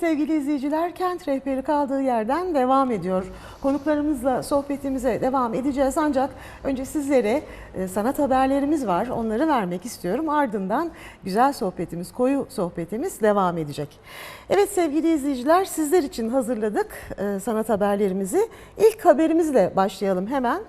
Sevgili izleyiciler kent rehberi kaldığı yerden devam ediyor. Konuklarımızla sohbetimize devam edeceğiz ancak önce sizlere e, sanat haberlerimiz var. Onları vermek istiyorum. Ardından güzel sohbetimiz, koyu sohbetimiz devam edecek. Evet sevgili izleyiciler sizler için hazırladık e, sanat haberlerimizi. İlk haberimizle başlayalım hemen.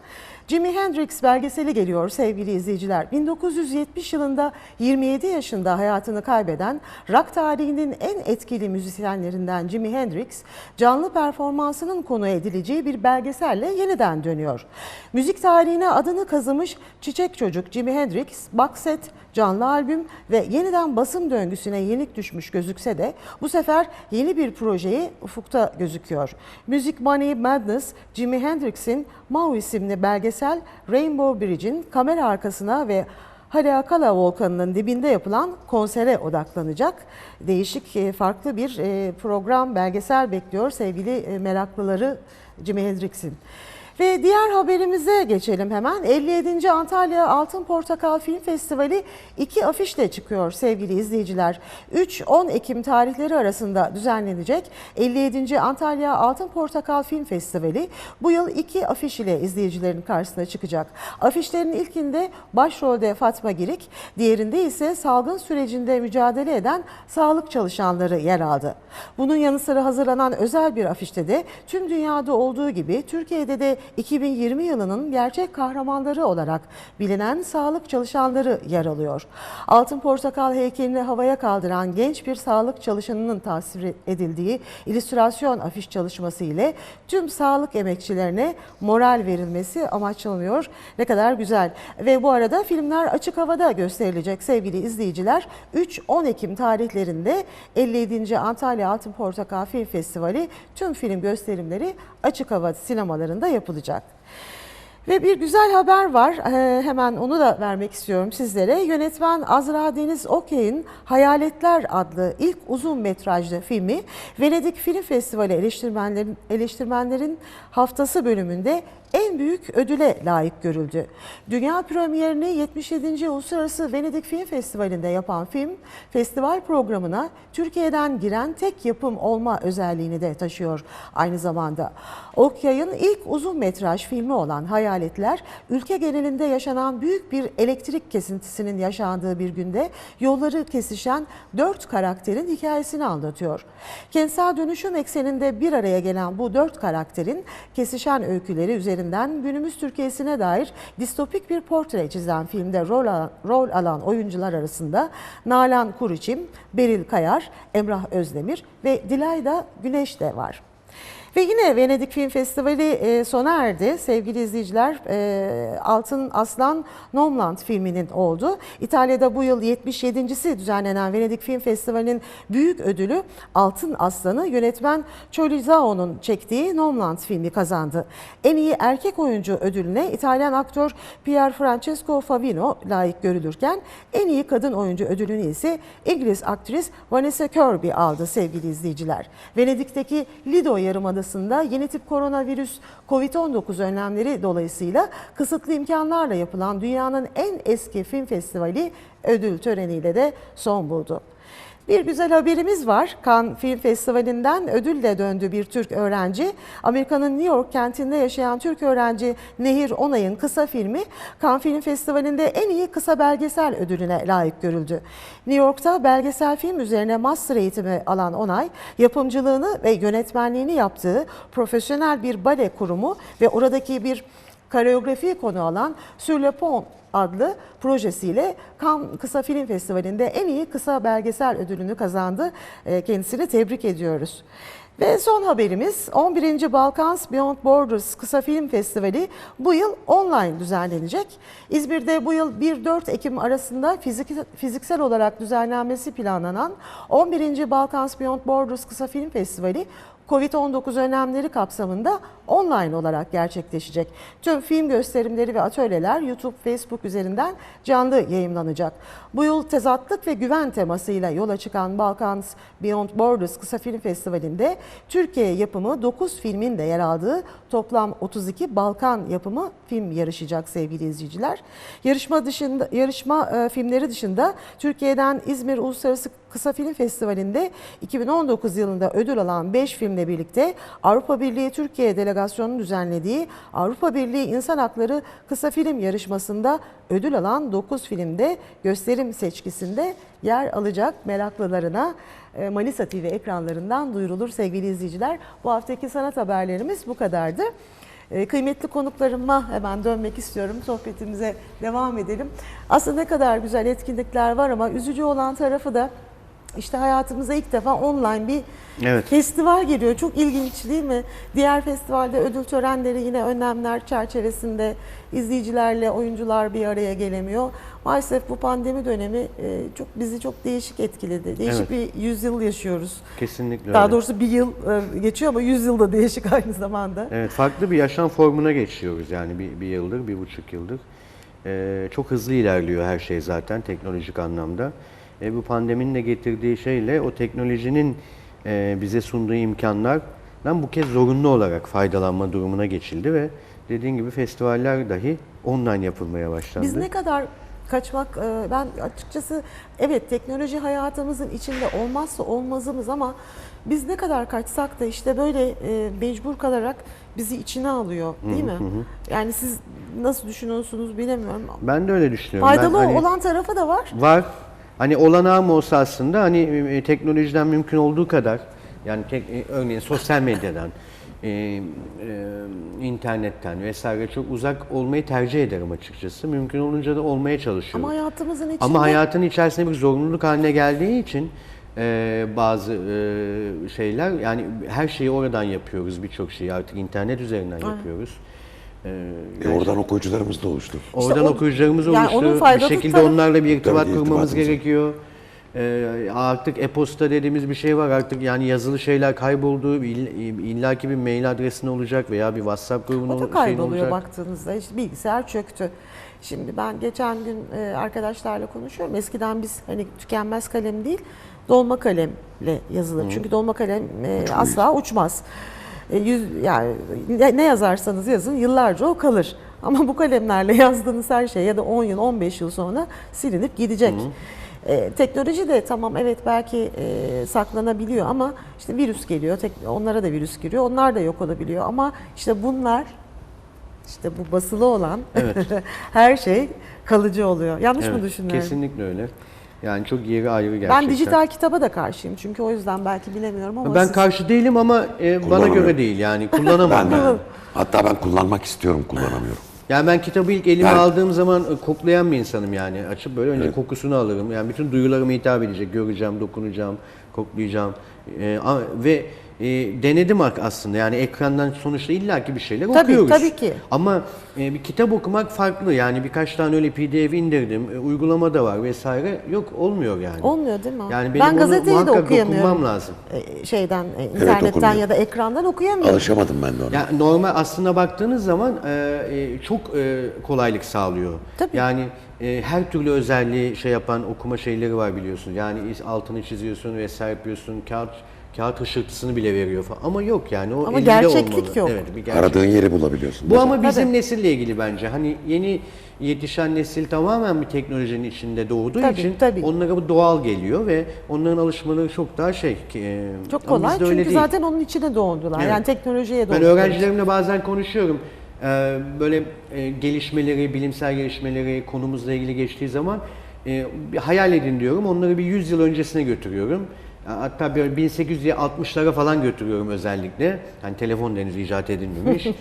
Jimi Hendrix belgeseli geliyor sevgili izleyiciler. 1970 yılında 27 yaşında hayatını kaybeden rock tarihinin en etkili müzisyenlerinden Jimi Hendrix, canlı performansının konu edileceği bir belgeselle yeniden dönüyor. Müzik tarihine adını kazımış Çiçek Çocuk Jimi Hendrix, box canlı albüm ve yeniden basım döngüsüne yenik düşmüş gözükse de bu sefer yeni bir projeyi ufukta gözüküyor. Music Money Madness, Jimi Hendrix'in Mau isimli belgesel Rainbow Bridge'in kamera arkasına ve Haleakala Volkanı'nın dibinde yapılan konsere odaklanacak. Değişik, e, farklı bir e, program, belgesel bekliyor sevgili e, meraklıları Jimi Hendrix'in. Ve diğer haberimize geçelim hemen. 57. Antalya Altın Portakal Film Festivali iki afişle çıkıyor sevgili izleyiciler. 3-10 Ekim tarihleri arasında düzenlenecek 57. Antalya Altın Portakal Film Festivali bu yıl iki afiş ile izleyicilerin karşısına çıkacak. Afişlerin ilkinde başrolde Fatma Girik, diğerinde ise salgın sürecinde mücadele eden sağlık çalışanları yer aldı. Bunun yanı sıra hazırlanan özel bir afişte de tüm dünyada olduğu gibi Türkiye'de de 2020 yılının gerçek kahramanları olarak bilinen sağlık çalışanları yer alıyor. Altın Portakal heykelini havaya kaldıran genç bir sağlık çalışanının tasvir edildiği illüstrasyon afiş çalışması ile tüm sağlık emekçilerine moral verilmesi amaçlanıyor. Ne kadar güzel. Ve bu arada filmler açık havada gösterilecek sevgili izleyiciler. 3-10 Ekim tarihlerinde 57. Antalya Altın Portakal Film Festivali tüm film gösterimleri açık hava sinemalarında yapılacak. Ve bir güzel haber var. Ee, hemen onu da vermek istiyorum sizlere. Yönetmen Azra Deniz Okyay'ın Hayaletler adlı ilk uzun metrajlı filmi Venedik Film Festivali eleştirmenlerin, eleştirmenlerin haftası bölümünde en büyük ödüle layık görüldü. Dünya premierini 77. Uluslararası Venedik Film Festivali'nde yapan film, festival programına Türkiye'den giren tek yapım olma özelliğini de taşıyor aynı zamanda. Okyay'ın ilk uzun metraj filmi olan Hayaletler, ülke genelinde yaşanan büyük bir elektrik kesintisinin yaşandığı bir günde yolları kesişen dört karakterin hikayesini anlatıyor. Kentsel dönüşüm ekseninde bir araya gelen bu dört karakterin kesişen öyküleri üzerinde üzerinden günümüz Türkiye'sine dair distopik bir portre çizen filmde rol alan, rol alan oyuncular arasında Nalan Kuruçim, Beril Kayar, Emrah Özdemir ve Dilayda Güneş de var. Ve yine Venedik Film Festivali e, sona erdi. Sevgili izleyiciler e, Altın Aslan Nomland filminin oldu. İtalya'da bu yıl 77.si düzenlenen Venedik Film Festivali'nin büyük ödülü Altın Aslan'ı yönetmen Cholizao'nun çektiği Nomland filmi kazandı. En iyi erkek oyuncu ödülüne İtalyan aktör Pier Francesco Favino layık görülürken en iyi kadın oyuncu ödülünü ise İngiliz aktris Vanessa Kirby aldı sevgili izleyiciler. Venedik'teki Lido Yarımadası Yarımadası'nda yeni tip koronavirüs COVID-19 önlemleri dolayısıyla kısıtlı imkanlarla yapılan dünyanın en eski film festivali ödül töreniyle de son buldu. Bir güzel haberimiz var. Cannes Film Festivali'nden ödülle döndü bir Türk öğrenci. Amerika'nın New York kentinde yaşayan Türk öğrenci Nehir Onay'ın kısa filmi Cannes Film Festivali'nde en iyi kısa belgesel ödülüne layık görüldü. New York'ta belgesel film üzerine master eğitimi alan Onay, yapımcılığını ve yönetmenliğini yaptığı profesyonel bir bale kurumu ve oradaki bir koreografi konu alan Sur le Pont adlı projesiyle Cannes Kısa Film Festivali'nde en iyi kısa belgesel ödülünü kazandı. Ee, kendisini tebrik ediyoruz. Ve son haberimiz 11. Balkans Beyond Borders Kısa Film Festivali bu yıl online düzenlenecek. İzmir'de bu yıl 1-4 Ekim arasında fizik, fiziksel olarak düzenlenmesi planlanan 11. Balkans Beyond Borders Kısa Film Festivali Covid-19 önlemleri kapsamında online olarak gerçekleşecek. Tüm film gösterimleri ve atölyeler YouTube, Facebook üzerinden canlı yayınlanacak. Bu yıl tezatlık ve güven temasıyla yola çıkan Balkans Beyond Borders Kısa Film Festivali'nde Türkiye yapımı 9 filmin de yer aldığı toplam 32 Balkan yapımı film yarışacak sevgili izleyiciler. Yarışma dışında yarışma e, filmleri dışında Türkiye'den İzmir Uluslararası Kısa Film Festivali'nde 2019 yılında ödül alan 5 filmle birlikte Avrupa Birliği Türkiye Delegasyonu'nun düzenlediği Avrupa Birliği İnsan Hakları Kısa Film Yarışması'nda ödül alan 9 filmde gösterim seçkisinde yer alacak meraklılarına e, Manisa TV ekranlarından duyurulur sevgili izleyiciler. Bu haftaki sanat haberlerimiz bu kadardı. E, Kıymetli konuklarıma hemen dönmek istiyorum. Sohbetimize devam edelim. Aslında ne kadar güzel etkinlikler var ama üzücü olan tarafı da işte hayatımıza ilk defa online bir Evet. festival geliyor. Çok ilginç değil mi? Diğer festivalde ödül törenleri yine önlemler çerçevesinde izleyicilerle oyuncular bir araya gelemiyor. Maalesef bu pandemi dönemi e, çok bizi çok değişik etkiledi. Değişik bir yüzyıl yaşıyoruz. Kesinlikle Daha öyle. doğrusu bir yıl e, geçiyor ama yüzyıl da değişik aynı zamanda. Evet, farklı bir yaşam formuna geçiyoruz yani bir, bir yıldır, bir buçuk yıldır. Ee, çok hızlı ilerliyor her şey zaten teknolojik anlamda. E, bu pandeminin de getirdiği şeyle o teknolojinin e, bize sunduğu imkanlardan bu kez zorunlu olarak faydalanma durumuna geçildi ve dediğin gibi festivaller dahi online yapılmaya başlandı. Biz ne kadar kaçmak e, ben açıkçası evet teknoloji hayatımızın içinde olmazsa olmazımız ama biz ne kadar kaçsak da işte böyle e, mecbur kalarak bizi içine alıyor değil mi? Yani siz nasıl düşünüyorsunuz bilemiyorum. Ben de öyle düşünüyorum. Faydalı ben, hani- olan tarafı da var. Var. Hani olanağım olsa aslında hani e, teknolojiden mümkün olduğu kadar yani tek, e, örneğin sosyal medyadan, e, e, internetten vesaire çok uzak olmayı tercih ederim açıkçası. Mümkün olunca da olmaya çalışıyorum. Ama hayatımızın içinde Ama hayatın içerisinde bir zorunluluk haline geldiği için e, bazı e, şeyler yani her şeyi oradan yapıyoruz birçok şeyi artık internet üzerinden yapıyoruz. E, E oradan okuyucularımız da oluştu. Oradan o- okuyucularımız yani oluştu. onun bir şekilde tarafı- onlarla bir irtibat kurmamız gerekiyor. Ee, artık e-posta dediğimiz bir şey var. Artık yani yazılı şeyler kayboldu. İll- illaki bir mail adresin olacak veya bir WhatsApp grubunun O da kayboluyor olacak. baktığınızda. İşte bilgisayar çöktü. Şimdi ben geçen gün e, arkadaşlarla konuşuyorum. Eskiden biz hani tükenmez kalem değil, dolma kalemle yazılır. Çünkü dolma kalem e, asla uçmaz. E, yüz, yani ne, yazarsanız yazın yıllarca o kalır. Ama bu kalemlerle yazdığınız her şey ya da 10 yıl, 15 yıl sonra silinip gidecek. E, teknoloji de tamam evet belki e, saklanabiliyor ama işte virüs geliyor, tek, onlara da virüs giriyor, onlar da yok olabiliyor. Ama işte bunlar işte bu basılı olan her şey kalıcı oluyor. Yanlış mı Evet, düşünüyorum? Kesinlikle öyle. Yani çok yeri ayrı gerçekten. Ben dijital kitaba da karşıyım çünkü o yüzden belki bilemiyorum ama Ben siz- karşı değilim ama e, bana göre değil yani kullanamam. Ben de. Hatta ben kullanmak istiyorum, kullanamıyorum. Yani ben kitabı ilk elime Ben- aldığım zaman e, koklayan bir insanım yani. Açıp böyle önce kokusunu alırım. Yani bütün duyularıma hitap edecek. Göreceğim, dokunacağım, koklayacağım. E, a- ve e, denedim ak- aslında. Yani ekrandan sonuçta illaki bir şeyler Tabii, okuyoruz. tabii ki. Ama e, bir kitap okumak farklı. Yani birkaç tane öyle PDF indirdim. E, uygulama da var vesaire. Yok olmuyor yani. Olmuyor değil mi? Yani benim ben onu gazeteyi de muhakkak okuyamıyorum. okumam lazım. E, Şeyden, e, internetten okumuyor. ya da ekrandan okuyamıyorum. Alışamadım ben de ona. Ya normal aslına baktığınız zaman e, e, çok e, kolaylık sağlıyor. Tabii. Yani e, her türlü özelliği şey yapan okuma şeyleri var biliyorsun. Yani altını çiziyorsun vesaire yapıyorsun. Kağıt kağıt hışırtısını bile veriyor falan. Ama yok yani o Ama elinde gerçeklik olmalı. yok. Evet, bir gerçek. Aradığın yeri bulabiliyorsun. Bu ama bizim Tabii. nesille ilgili bence. Hani yeni yetişen nesil tamamen bir teknolojinin içinde doğduğu Tabii, için tabii. onlara bu doğal geliyor ve onların alışmaları çok daha şey. e, Çok ama kolay bizde öyle çünkü değil. zaten onun içine doğdular. Evet. Yani teknolojiye Ben doğdular. öğrencilerimle bazen konuşuyorum. Ee, böyle e, gelişmeleri, bilimsel gelişmeleri konumuzla ilgili geçtiği zaman e, bir hayal edin diyorum. Onları bir 100 yıl öncesine götürüyorum. Hatta böyle 1860'lara falan götürüyorum özellikle. Yani telefon henüz icat edilmemiş.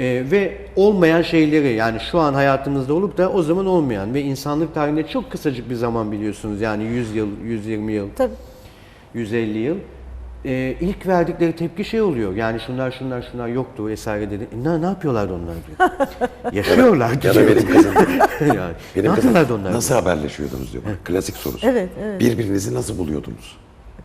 Ee, ve olmayan şeyleri yani şu an hayatımızda olup da o zaman olmayan ve insanlık tarihinde çok kısacık bir zaman biliyorsunuz. Yani 100 yıl, 120 yıl. Tabii. 150 yıl. Ee, ilk verdikleri tepki şey oluyor. Yani şunlar şunlar şunlar yoktu vesaire dedi. E, ne, ne yapıyorlardı onlar diyor. Yaşıyorlar Ya diyor. da benim kızım, yani, ne benim yapıyorlardı kızım onlar? nasıl haberleşiyordunuz diyor. Klasik sorusu. Evet, evet. Birbirinizi nasıl buluyordunuz?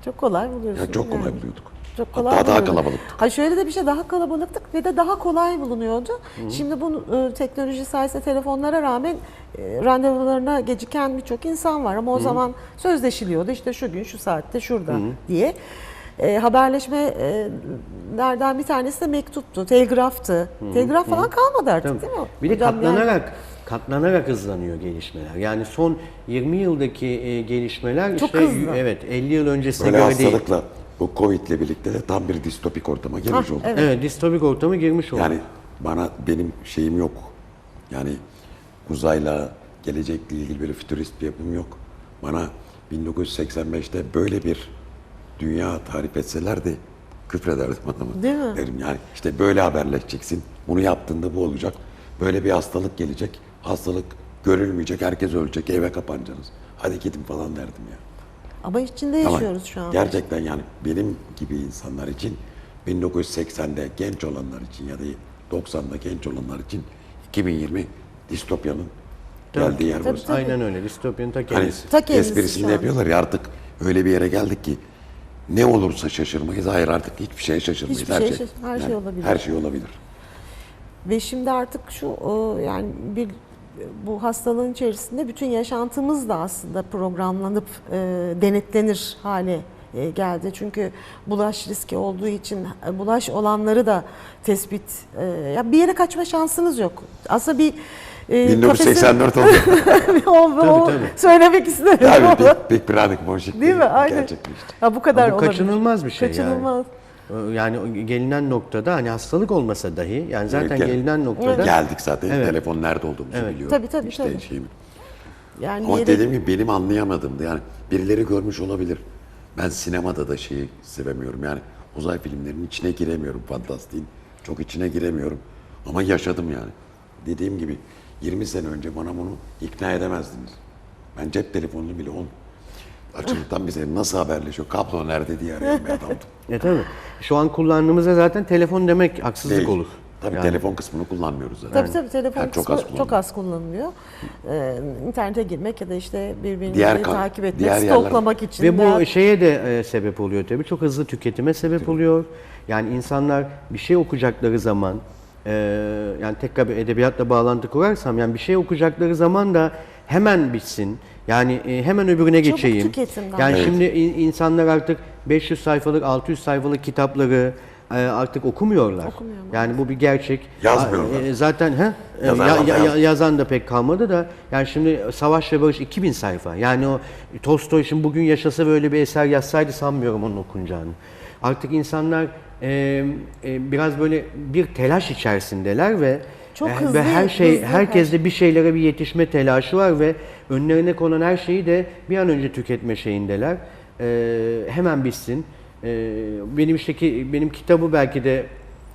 Çok kolay buluyorsunuz. Ya çok kolay yani. buluyorduk. Çok kolay Hatta daha kalabalıktık. Ha şöyle de bir şey daha kalabalıktık ve de daha kolay bulunuyordu. Şimdi bu e, teknoloji sayesinde telefonlara rağmen e, randevularına geciken birçok insan var ama o zaman sözleşiliyordu işte şu gün şu saatte şurada diye. E, haberleşme e, nereden bir tanesi de mektuptu, telgraftı. Telgraf falan kalmadı artık Tabii. değil mi? Bir de Hocam yani- katlanarak hızlanıyor gelişmeler. Yani son 20 yıldaki e, gelişmeler Çok işte hızlı. evet 50 yıl öncesine Böyle göre değil. hastalıkla bu Covid'le birlikte de tam bir distopik ortama girmiş Ah, olduk. evet. Evet, distopik ortama girmiş oldu. Yani bana benim şeyim yok. Yani uzayla gelecekle ilgili böyle fütürist bir yapım yok. Bana 1985'te böyle bir dünya tarif etselerdi küfrederdim adamı. Değil mi? Derim yani işte böyle haberleşeceksin. Bunu yaptığında bu olacak. Böyle bir hastalık gelecek. Hastalık görülmeyecek. Herkes ölecek. Eve kapanacaksınız. Hadi gidin falan derdim ya. Ama içinde Ama yaşıyoruz şu an. Gerçekten yani benim gibi insanlar için 1980'de genç olanlar için ya da 90'da genç olanlar için 2020 distopyanın geldiği yer Tabii, burası. tabii. Aynen öyle. Distopyanın ta Hani kendisi. Ta kendisi esprisini yapıyorlar ya artık öyle bir yere geldik ki ne olursa şaşırmayız. Hayır artık hiçbir şeye şaşırmayız. Hiçbir her şey, şaş- her şey olabilir. Her şey olabilir. Ve şimdi artık şu yani bir bu hastalığın içerisinde bütün yaşantımız da aslında programlanıp e, denetlenir hale e, geldi. Çünkü bulaş riski olduğu için e, bulaş olanları da tespit e, ya bir yere kaçma şansınız yok. Aslında bir e, 1984 oldu. o, o tabii. söylemek istemedim Tabii Big Brother Monşik Değil mi? Aynen. gerçekleşti. Ha, bu kadar Bu olabilir. kaçınılmaz bir şey Kaçınılmaz. yani. Yani o gelinen noktada hani hastalık olmasa dahi yani zaten Gel- gelinen noktada Geldik zaten. Evet. Telefon nerede olduğumuzu Evet. biliyorum. Tabii, tabii, İşte tabii. şeyim- Yani Ama yere- dediğim gibi benim anlayamadığımdı. Yani birileri görmüş olabilir. Ben sinemada da şeyi sevemiyorum. Yani uzay filmlerinin içine giremiyorum fantastiğin. Çok içine giremiyorum. Ama yaşadım yani. Dediğim gibi 20 sene önce bana bunu ikna edemezdiniz. Ben cep telefonunu bile on açılıktan bize nasıl haberleşiyor, kablo nerede diye arayan bir adamdım. E tabii. Şu an kullandığımızda zaten telefon demek haksızlık Değil. olur. Tabii Yani. telefon kısmını kullanmıyoruz zaten. Tabii tabii telefon Yani çok kısmı az çok, kullanılıyor. az kullanılıyor. Ee, internete girmek ya da işte birbirinizi Diğer takip etmek, diğer yerler- için. Ve bu veya- şeye de e, sebep oluyor tabii. Çok hızlı tüketime sebep oluyor. Yani insanlar bir şey okuyacakları zaman e, yani tekrar bir edebiyatla bağlantı kurarsam yani bir şey okuyacakları zaman da hemen bitsin. Yani e, hemen öbürüne Çabuk geçeyim. tüketimden. Yani Evet. şimdi in- insanlar artık 500 sayfalık, 600 sayfalık kitapları e, artık okumuyorlar. Okumuyorlar. Yani bu bir gerçek. Yazmıyorlar. E, zaten he? E, ya- da ya- ya- yaz- yazan da pek kalmadı da yani şimdi Savaş ve Barış 2000 sayfa. Yani o Tolstoy şimdi bugün yaşasa böyle bir eser yazsaydı sanmıyorum onun okunacağını. Artık insanlar e, e, biraz böyle bir telaş içerisindeler ve Çok hızlı, ve her şey hızlı herkeste bir şeylere bir yetişme telaşı var ve önlerine konan her şeyi de bir an önce tüketme şeyindeler. E, hemen bitsin. E, benim işte ki benim kitabı belki de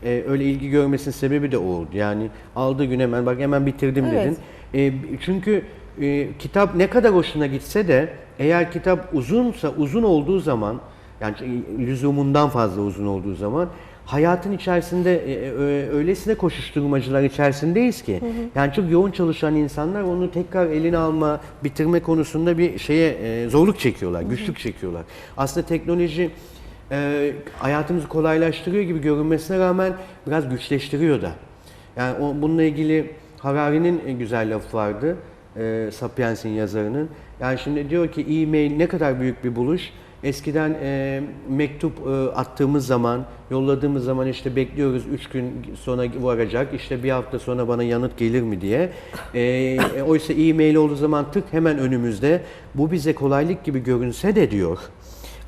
e, öyle ilgi görmesinin sebebi de o oldu. Yani aldığı gün hemen bak hemen bitirdim Evet. dedin. E, çünkü e, kitap ne kadar hoşuna gitse de eğer kitap uzunsa uzun olduğu zaman yani lüzumundan fazla uzun olduğu zaman hayatın içerisinde e, e, öylesine koşuşturmacılar içerisindeyiz ki yani çok yoğun çalışan insanlar onu tekrar eline alma, bitirme konusunda bir şeye e, zorluk çekiyorlar, güçlük çekiyorlar. Aslında teknoloji e, hayatımızı kolaylaştırıyor gibi görünmesine rağmen biraz güçleştiriyor da. Yani o, bununla ilgili Harari'nin güzel lafı vardı, e, Sapiens'in yazarının. Yani şimdi diyor ki e-mail ne kadar büyük bir buluş. Eskiden e, mektup e, attığımız zaman, yolladığımız zaman işte bekliyoruz 3 gün sonra varacak, işte bir hafta sonra bana yanıt gelir mi diye. E, e, oysa e-mail olduğu zaman tık hemen önümüzde. Bu bize kolaylık gibi görünse de diyor.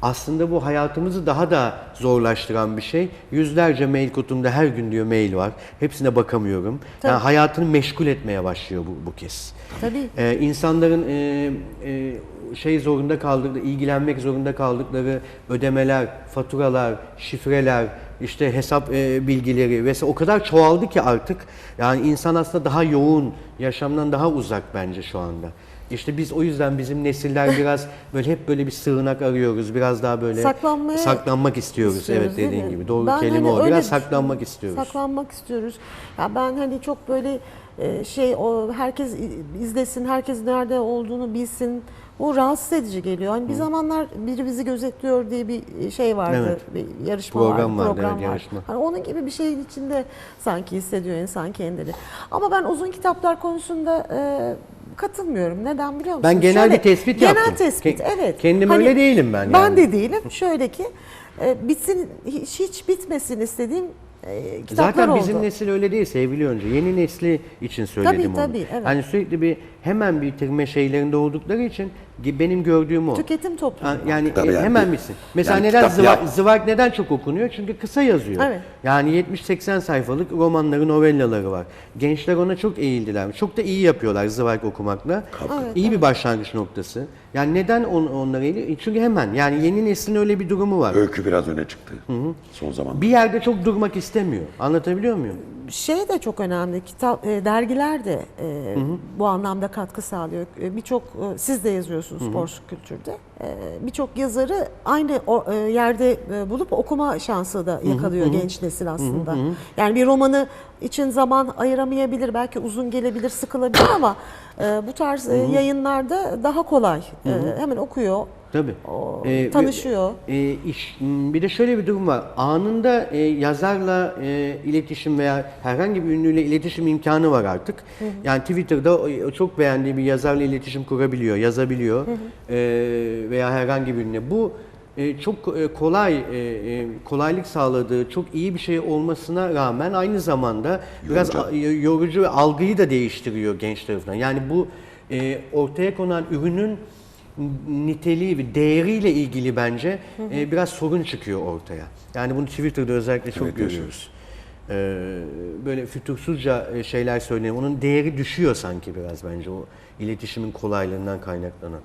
Aslında bu hayatımızı daha da zorlaştıran bir şey. Yüzlerce mail kutumda her gün diyor mail var. Hepsine bakamıyorum. Yani hayatını meşgul etmeye başlıyor bu, bu kez. Tabii. Ee, insanların e, e, şey zorunda kaldıkları, ilgilenmek zorunda kaldıkları ödemeler, faturalar, şifreler, işte hesap e, bilgileri vesaire o kadar çoğaldı ki artık yani insan aslında daha yoğun, yaşamdan daha uzak bence şu anda. İşte biz o yüzden bizim nesiller biraz böyle hep böyle bir sığınak arıyoruz. Biraz daha böyle Saklanmaya saklanmak istiyoruz. istiyoruz, evet değil dediğin mi? gibi. Doğru Ben kelime hani o. öyle Biraz saklanmak istiyoruz. Saklanmak istiyoruz. Ya ben hani çok böyle e, şey o herkes izlesin, herkes nerede olduğunu bilsin. O rahatsız edici geliyor. Hani bir zamanlar biri bizi gözetliyor diye bir şey vardı. Evet. Bir yarışma Program vardı, vardı, program evet, yarışma. Hani onun gibi bir şeyin içinde sanki hissediyor insan kendini. Ama ben uzun kitaplar konusunda e, katılmıyorum. Neden biliyor musun? Ben genel bir tespit genel yaptım. tespit, Ke- evet. kendim öyle değilim ben Ben yani. de değilim. Şöyle ki e, bitsin hiç, hiç bitmesin istediğim e, kitaplar Zaten oldu. bizim nesil öyle değil sevgili önce. Yeni nesli için söyledim Tabii, onu. tabii, evet. Hani sürekli bir hemen bitirme şeylerinde oldukları için benim gördüğüm o. Tüketim toplumu. Yani, Tabii e, yani hemen bir- bitsin. Mesela yani neden kitap Zıva- yap- Zıvak neden çok okunuyor? Çünkü kısa yazıyor. Evet. Yani 70-80 sayfalık romanları, novellaları var. Gençler ona çok eğildiler. Çok da iyi yapıyorlar Zıvak okumakla. iyi bir başlangıç noktası. Yani neden on, onlara eğiliyor? Çünkü hemen. Yani yeni neslin öyle bir durumu var. Öykü biraz öne çıktı son zaman. Bir yerde çok durmak istemiyor. Anlatabiliyor muyum? şey de çok önemli. Kitap e, dergiler de e, bu anlamda katkı sağlıyor. E, Birçok e, siz de yazıyorsunuz spor kültürde. E, Birçok yazarı aynı yerde bulup okuma şansı da yakalıyor genç nesil aslında. Yani bir romanı için zaman ayıramayabilir, belki uzun gelebilir, sıkılabilir ama bu tarz e, yayınlarda daha kolay. E, hemen okuyor, Tabii. o, Ee, tanışıyor. E, iş, bir de şöyle bir durum var. Anında e, yazarla e, iletişim veya herhangi bir ünlüyle iletişim imkanı var artık. Yani Twitter'da o çok beğendiği bir yazarla iletişim kurabiliyor, yazabiliyor E, veya herhangi bir ünlü. Bu e, çok e, kolay, e, e, kolaylık sağladığı, çok iyi bir şey olmasına rağmen aynı zamanda biraz Yorucu. a- yorucu ve algıyı da değiştiriyor genç tarafından. Yani bu e, ortaya konan ürünün niteliği ve değeriyle ilgili bence e, biraz sorun çıkıyor ortaya. Yani bunu Twitter'da özellikle çok Evet, görüyoruz. Ee, böyle fütursuzca e, şeyler söyleniyor. Onun değeri düşüyor sanki biraz bence o iletişimin kolaylığından kaynaklanan.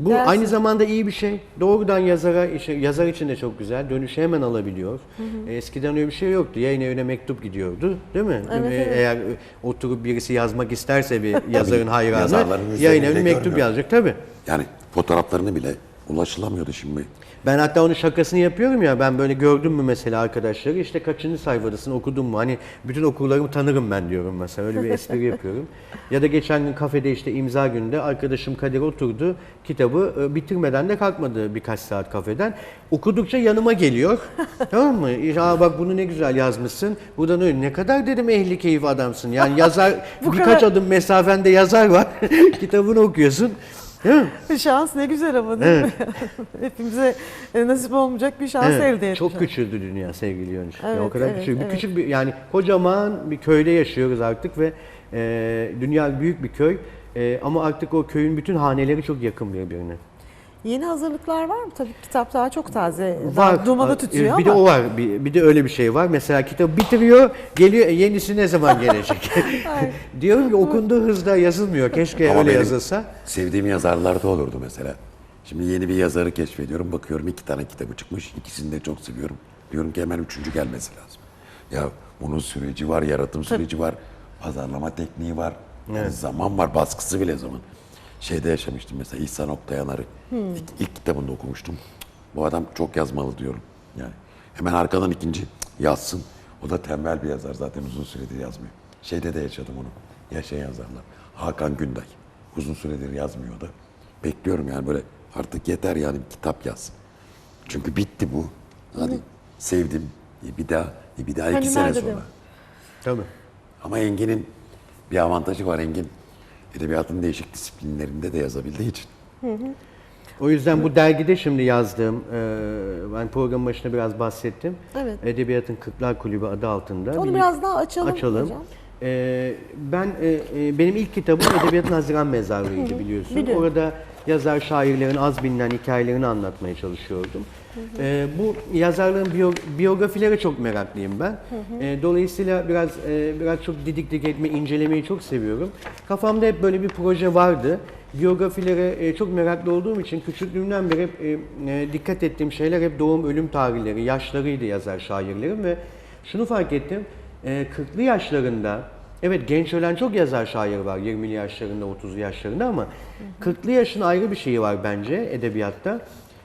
Bu Dersin. aynı zamanda iyi bir şey. Doğrudan yazara, işe- yazar için de çok güzel. Dönüşü hemen alabiliyor. E, Eskiden öyle bir şey yoktu. Yayın evine mektup gidiyordu. Değil mi? Evet, E, evet. Eğer e, oturup birisi yazmak isterse bir yazarın hayranı yazarların yayın üzerinde evine mektup görmüyor. yazacak tabii. Yani fotoğraflarını bile ulaşılamıyordu şimdi. Ben hatta onun şakasını yapıyorum ya ben böyle gördüm mü mesela arkadaşları işte kaçıncı sayfadasın okudun mu hani bütün okurlarımı tanırım ben diyorum mesela öyle bir espri yapıyorum. Ya da geçen gün kafede işte imza gününde arkadaşım Kadir oturdu kitabı e, bitirmeden de kalkmadı birkaç saat kafeden. Okudukça yanıma geliyor tamam mı? Aa bak bunu ne güzel yazmışsın buradan öyle ne kadar dedim ehli keyif adamsın yani yazar birkaç adım mesafende yazar var kitabını okuyorsun. Değil mi? Şans ne güzel ama değil mi? Hepimize e, nasip olmayacak bir şans Evet, elde etmiş. Çok küçüldü dünya sevgili Yonca. Evet, o kadar evet, küçük. Bir evet. küçük bir yani kocaman bir köyde yaşıyoruz artık ve e, dünya büyük bir köy. E, ama artık o köyün bütün haneleri çok yakın birbirine. Yeni hazırlıklar var mı? Tabii kitap daha çok taze. Var. Daha dumanı tutuyor bir ama. de o var. Bir, bir de öyle bir şey var. Mesela kitap bitiriyor, geliyor e, yenisi ne zaman gelecek? Diyorum ki okunduğu hızda yazılmıyor. Keşke Ama öyle benim yazılsa. Sevdiğim yazarlar da olurdu mesela. Şimdi yeni bir yazarı keşfediyorum. Bakıyorum iki tane kitabı çıkmış. İkisini de çok seviyorum. Diyorum ki hemen üçüncü gelmesi lazım. Ya bunun süreci var, yaratım süreci var, pazarlama tekniği var. Yani zaman var, baskısı bile zaman. Şeyde yaşamıştım mesela İhsan Oktayanar'ı. İlk, ilk kitabında okumuştum. Bu adam çok yazmalı diyorum. Yani hemen arkadan ikinci "Cık, yazsın. O da tembel bir yazar zaten uzun süredir yazmıyor. Şeyde de yaşadım onu. Yaşayan yazarlar. Hakan Günday. Uzun süredir yazmıyor da. Bekliyorum yani böyle artık yeter yani bir kitap yaz. Çünkü bitti bu. Hadi sevdim. E bir daha, e bir daha iki Hani sene nerede sonra. devam? Tabii. Ama Engin'in bir avantajı var. Engin edebiyatın değişik disiplinlerinde de yazabildiği için. O yüzden bu dergide şimdi yazdığım, e, ben programın başında biraz bahsettim. Evet. Edebiyatın Kırklar Kulübü adı altında. Onu bir- biraz daha açalım, Açalım. hocam. E, ben e, benim ilk kitabım Edebiyatın Haziran Mezarlığı'ydı biliyorsun. biliyorum. Orada yazar şairlerin az bilinen hikayelerini anlatmaya çalışıyordum. E, bu yazarların biyo- biyografilere çok meraklıyım ben. E, dolayısıyla biraz e, biraz çok didik dik etme, incelemeyi çok seviyorum. Kafamda hep böyle bir proje vardı. Biyografilere e, çok meraklı olduğum için küçüklüğümden beri hep e, e, dikkat ettiğim şeyler hep doğum ölüm tarihleri, yaşlarıydı yazar şairlerin ve şunu fark ettim. E, 40'lı yaşlarında evet genç ölen çok yazar şair var 20'li yaşlarında 30'lu yaşlarında ama 40'lı yaşın ayrı bir şeyi var bence edebiyatta.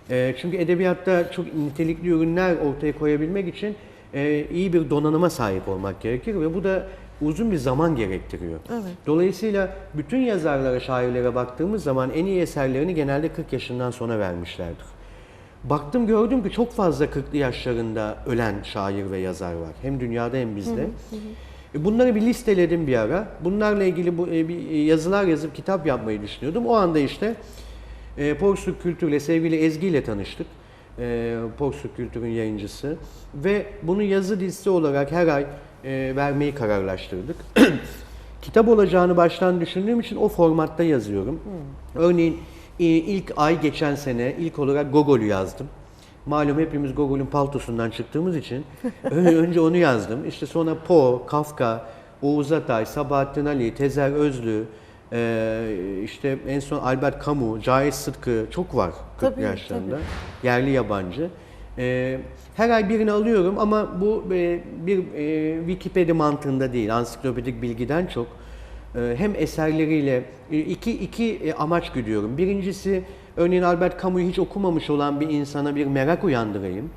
E, çünkü edebiyatta çok nitelikli ürünler ortaya koyabilmek için e, iyi bir donanıma sahip olmak gerekir ve bu da uzun bir zaman gerektiriyor. Dolayısıyla bütün yazarlara, şairlere baktığımız zaman en iyi eserlerini genelde 40 yaşından sonra vermişlerdir. Baktım gördüm ki çok fazla 40'lı yaşlarında ölen şair ve yazar var. Hem dünyada hem bizde. E, Bunları bir listeledim bir ara. Bunlarla ilgili bu e, bir yazılar yazıp kitap yapmayı düşünüyordum. O anda işte e, Porsuk Kültür'le sevgili Ezgi ile tanıştık. E, Porsuk Kültür'ün yayıncısı. Ve bunu yazı dizisi olarak her ay e, vermeyi kararlaştırdık. Kitap olacağını baştan düşündüğüm için o formatta yazıyorum. Örneğin e, ilk ay geçen sene ilk olarak Gogol'ü yazdım. Malum hepimiz Gogol'ün paltosundan çıktığımız için önce onu yazdım. İşte sonra Poe, Kafka, Oğuz Atay, Sabahattin Ali, Tezer Özlü, e, işte en son Albert Camus, Cahit Sıtkı çok var 40 Tabii, yaşlarında. Yerli yabancı. E, her ay birini alıyorum ama bu e, bir e, Wikipedia mantığında değil, ansiklopedik bilgiden çok. E, hem eserleriyle e, iki iki e, amaç güdüyorum. Birincisi örneğin Albert Camus'u hiç okumamış olan bir insana bir merak uyandırayım.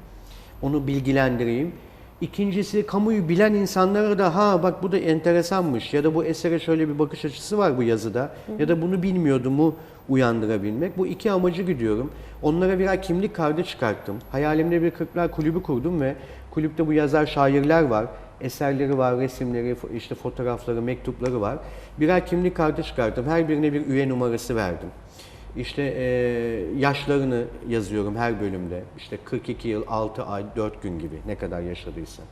Onu bilgilendireyim. İkincisi kamuyu bilen insanlara da ha bak bu da enteresanmış ya da bu esere şöyle bir bakış açısı var bu yazıda ya da bunu bilmiyordu mu uyandırabilmek. Bu iki amacı gidiyorum. Onlara birer kimlik kartı çıkarttım. Hayalimde bir Kırklar Kulübü kurdum ve kulüpte bu yazar şairler var. Eserleri var, resimleri, işte fotoğrafları, mektupları var. Birer kimlik kartı çıkarttım. Her birine bir üye numarası verdim. İşte e, yaşlarını yazıyorum her bölümde. İşte 42 yıl, 6 ay, 4 gün gibi ne kadar yaşadıysa.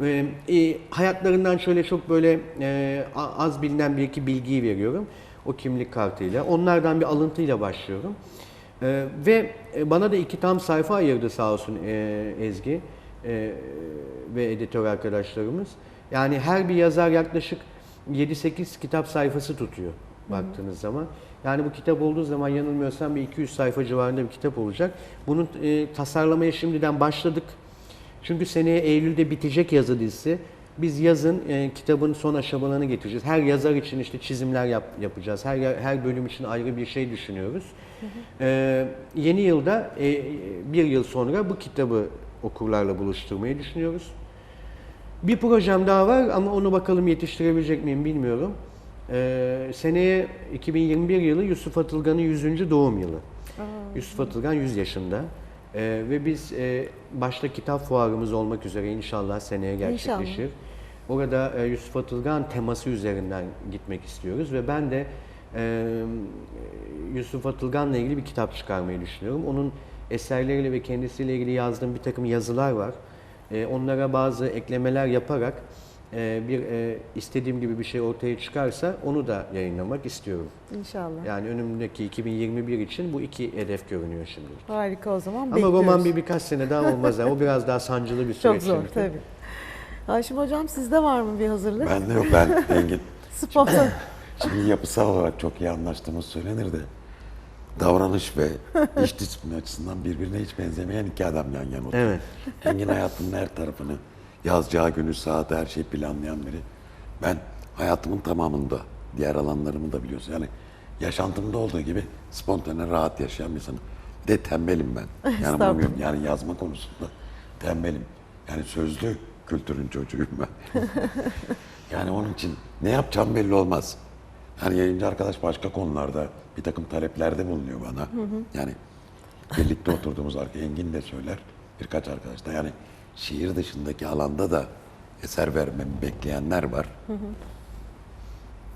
Ve e, hayatlarından şöyle çok böyle e, az bilinen bir iki bilgiyi veriyorum o kimlik kartıyla. Onlardan bir alıntıyla başlıyorum. E, ve e, bana da iki tam sayfa ayırdı sağ olsun e, Ezgi e, ve editör arkadaşlarımız. Yani her bir yazar yaklaşık 7-8 kitap sayfası tutuyor baktığınız zaman. Yani bu kitap olduğu zaman yanılmıyorsam bir 200 sayfa civarında bir kitap olacak. Bunun e, tasarlamaya şimdiden başladık. Çünkü seneye Eylül'de bitecek yazı dizisi. Biz yazın e, kitabın son aşamalarını getireceğiz. Her yazar için işte çizimler yap, yapacağız. Her her bölüm için ayrı bir şey düşünüyoruz. E, yeni yılda e, bir yıl sonra bu kitabı okurlarla buluşturmayı düşünüyoruz. Bir projem daha var ama onu bakalım yetiştirebilecek miyim bilmiyorum. Ee, seneye 2021 yılı Yusuf Atılgan'ın 100. doğum yılı. Yusuf Atılgan 100 yaşında. Ee, ve biz e, başta kitap fuarımız olmak üzere inşallah seneye gerçekleşir. Orada e, Yusuf Atılgan teması üzerinden gitmek istiyoruz ve ben de e, Yusuf Atılgan'la ilgili bir kitap çıkarmayı düşünüyorum. Onun eserleriyle ve kendisiyle ilgili yazdığım bir takım yazılar var. E, onlara bazı eklemeler yaparak bir e, istediğim gibi bir şey ortaya çıkarsa onu da yayınlamak istiyorum. İnşallah. Yani önümdeki 2021 için bu iki hedef görünüyor şimdi. Harika o zaman Ama bekliyoruz. roman bir birkaç sene daha olmaz. Yani. O biraz daha sancılı bir süreç. Çok zor çünkü. tabii. Haşim Hocam sizde var mı bir hazırlık? Ben de yok ben Engin. Spontan. Şimdi yapısal olarak çok iyi anlaştığımız söylenir de davranış ve iş disiplini açısından birbirine hiç benzemeyen iki adam yan yana oturuyor. Evet. Engin hayatının her tarafını yazacağı günü saati her şeyi planlayan biri. Ben hayatımın tamamında diğer alanlarımı da biliyorsun. Yani yaşantımda olduğu gibi spontane rahat yaşayan bir insanım. Bir de tembelim ben. Yani, bilmiyorum, yani yazma konusunda tembelim. Yani sözlü kültürün çocuğuyum ben. Yani onun için ne yapacağım belli olmaz. Yani yayıncı arkadaş başka konularda bir takım taleplerde bulunuyor bana. Yani birlikte oturduğumuz arka Engin de söyler birkaç arkadaş da. Yani şiir dışındaki alanda da eser vermemi bekleyenler var.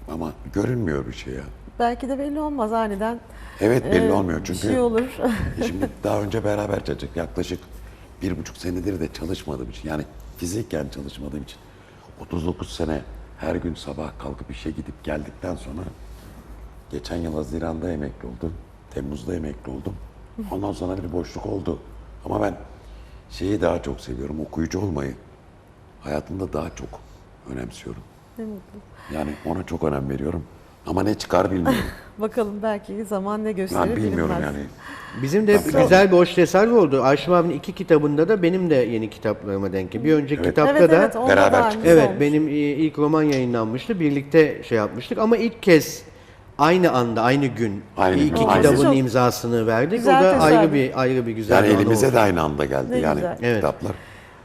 Ama görünmüyor bir şey ya. Belki de belli olmaz aniden. Evet belli e, olmuyor çünkü şey olur. E Şimdi daha önce beraber çalıştık. Yaklaşık bir buçuk senedir de çalışmadığım için. Yani fizikken çalışmadığım için. 39 sene her gün sabah kalkıp işe gidip geldikten sonra geçen yıl Haziran'da emekli oldum. Temmuz'da emekli oldum. Ondan sonra bir boşluk oldu. Ama ben şeyi daha çok seviyorum. Okuyucu olmayı. Hayatımda daha çok önemsiyorum. Ne mutlu. Yani ona çok önem veriyorum. Ama ne çıkar bilmiyorum. Bakalım belki zaman ne gösterir Ben bilmiyorum bilinmez. yani. Bizim de Tabii. güzel bir hoş tesadüf oldu. Ayşem abinin iki kitabında da benim de yeni kitaplarıma denk geliyor. Bir önceki Evet. kitapta Evet da evet onda Beraber da aynısı. Evet olmuş. benim e, ilk roman yayınlanmıştı. Birlikte şey yapmıştık ama ilk kez aynı anda aynı gün Aynı iki gün, kitabın aynı. Çok imzasını verdik. güzel o da ayrı tesadüf. bir ayrı bir güzel Yani bir anı elimize oldu. de aynı anda geldi Ne yani güzel. Evet. kitaplar.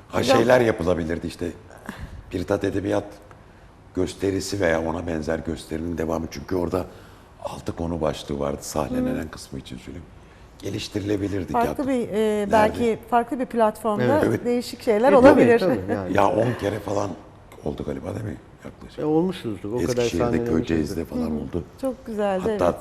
Ha şeyler yapılabilirdi işte bir tat edebiyat gösterisi veya ona benzer gösterinin devamı. Çünkü orada altı konu başlığı vardı sahnelenen kısmı için söyleyeyim. Geliştirilebilirdi. Farklı Ya- bir e, belki farklı bir platformda Evet. Evet. değişik şeyler E, tabii, olabilir. tabii, yani. Ya 10 kere falan oldu galiba değil mi yaklaşık? E, olmuşuzdur. O kadar Eskişehir'de sahnelemişizdir. Köyceğiz'de falan oldu. Çok güzeldi Hatta evet.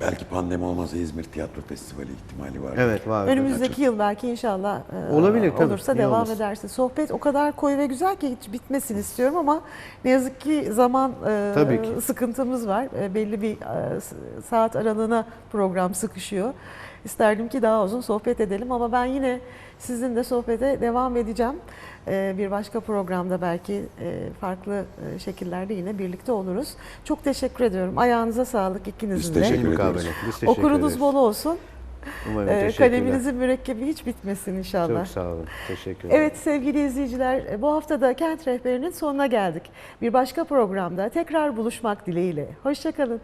Belki pandemi olmasa İzmir Tiyatro Festivali ihtimali var. Evet var. Önümüzdeki yıl belki inşallah e, Olabilir, tabii. olursa Niye devam olmasın? ederse. Sohbet o kadar koyu ve güzel ki hiç bitmesin istiyorum ama ne yazık ki zaman e, Tabii ki. sıkıntımız var. E, belli bir e, saat aralığına program sıkışıyor. İsterdim ki daha uzun sohbet edelim ama ben yine sizinle sohbete devam edeceğim. E, bir başka programda belki e, farklı e, şekillerde yine birlikte oluruz. Çok teşekkür ediyorum. Ayağınıza sağlık ikinizin de. teşekkür Mukabele. ederiz. Biz teşekkür Okurunuz ederiz. bol olsun. Umarım Ee. Kaleminizin mürekkebi hiç bitmesin inşallah. Çok sağ olun. Teşekkür ederim. Evet sevgili izleyiciler bu hafta da Kent Rehberi'nin sonuna geldik. Bir başka programda tekrar buluşmak dileğiyle. Hoşçakalın.